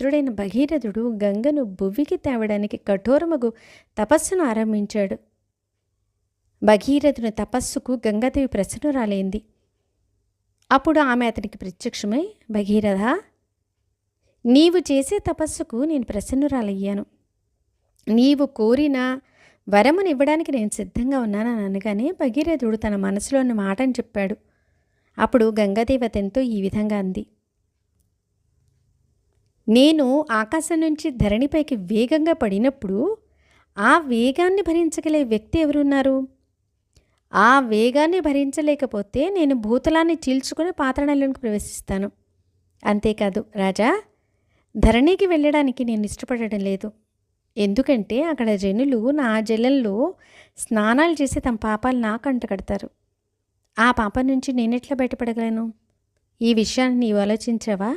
పుత్రుడైన భగీరథుడు గంగను భువికి తేవడానికి కఠోరమగు తపస్సును ఆరంభించాడు. భగీరథుని తపస్సుకు గంగాదేవి ప్రసన్నురాలైంది అప్పుడు ఆమె అతనికి ప్రత్యక్షమై భగీరథ నీవు చేసే తపస్సుకు నేను ప్రసన్నురాలయ్యాను నీవు కోరిన వరమును ఇవ్వడానికి నేను సిద్ధంగా ఉన్నానని అనగానే భగీరథుడు తన మనసులోని మాటని చెప్పాడు. అప్పుడు గంగాదేవతెంతో ఈ విధంగా అంది. నేను ఆకాశం నుంచి ధరణిపైకి వేగంగా పడినప్పుడు ఆ వేగాన్ని భరించగలే వ్యక్తి ఎవరున్నారు? ఆ వేగాన్ని భరించలేకపోతే నేను భూతలాన్ని చీల్చుకొని పాత్రణలోకి ప్రవేశిస్తాను. అంతేకాదు రాజా ధరణికి వెళ్ళడానికి నేను ఇష్టపడడం లేదు. ఎందుకంటే అక్కడ జనులు నా జలంలో స్నానాలు చేసి తమ పాపాలు నాకు అంటగడతారు ఆ పాపం నుంచి నేనెట్లా బయటపడగలను? ఈ విషయాన్ని నీవు ఆలోచించావా?